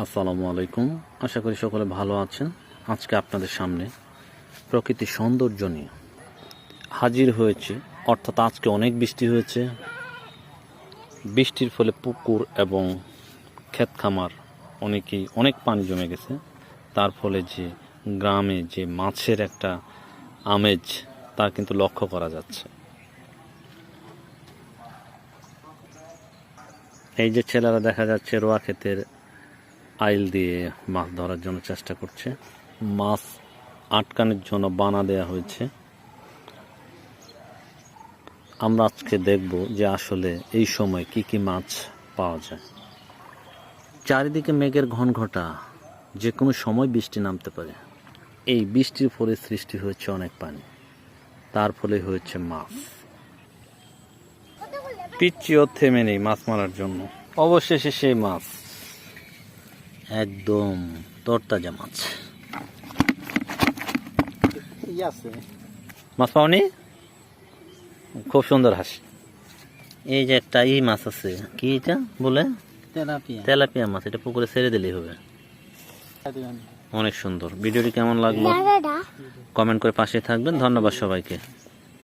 আসসালামু আলাইকুম। আশা করি সকলে ভালো আছেন। আজকে আপনাদের সামনে প্রকৃতির সৌন্দর্য নিয়ে হাজির হয়েছে। অর্থাৎ আজকে অনেক বৃষ্টি হয়েছে। বৃষ্টির ফলে পুকুর এবং ক্ষেত খামার অনেকেই অনেক পানি জমে গেছে। তার ফলে যে গ্রামে যে মাছের একটা আমেজ তা কিন্তু লক্ষ্য করা যাচ্ছে। এই যে ছেলেরা দেখা যাচ্ছে রোয়া ক্ষেতের আইল দিয়ে মাছ ধরার জন্য চেষ্টা করছে। মাছ আটকানোর জন্য বানা দেয়া হয়েছে। আমরা আজকে দেখব যে আসলে এই সময় কি কি মাছ পাওয়া যায়। চারিদিকে মেঘের ঘন ঘটা যে কোনো সময় বৃষ্টি নামতে পারে। এই বৃষ্টির ফলে সৃষ্টি হয়েছে অনেক পানি। তার ফলে হয়েছে মাছ। পিচ্ছিও থেমে নেই মাছ মারার জন্য। অবশেষে সেই মাছ একদম তরতাজা মাছ। মাছ পাওনি? খুব সুন্দর হাসি। এই যে একটা এই মাছ আছে কি এটা বলে? তেলাপিয়া। তেলাপিয়া মাছ এটা পুকুরে ছেড়ে দিলেই হবে। অনেক সুন্দর। ভিডিওটি কেমন লাগল? কমেন্ট করে পাশে থাকবেন। ধন্যবাদ সবাইকে।